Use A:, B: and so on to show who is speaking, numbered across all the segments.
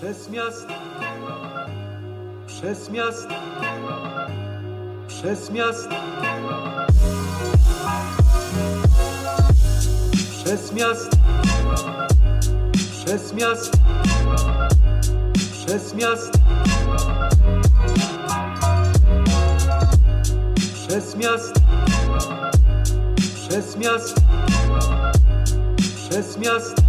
A: Przez miasto, przez miasto, przez miasto, przez miasto, przez miasto, przez miasto, przez miasto, przez miasto, przez.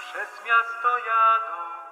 A: Przez miasto, jadą